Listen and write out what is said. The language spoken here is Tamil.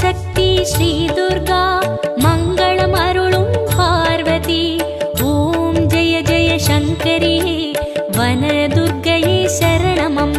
சக்தி ஸ்ரீ துர்கா மங்களம் அருளும் பார்வதி. ஓம் ஜெய ஜெய சங்கரியே வனதுர்கையே சரணமம்